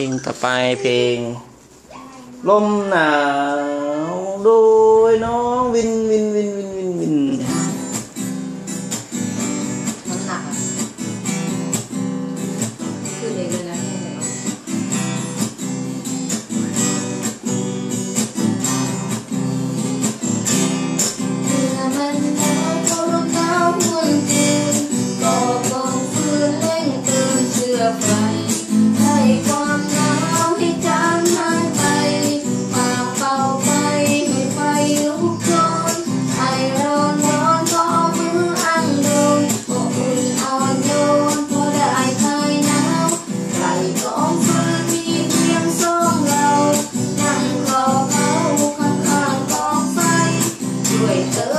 ลงต่อไปเพลง ลมหนาวโดยน้องวินวินวิน later.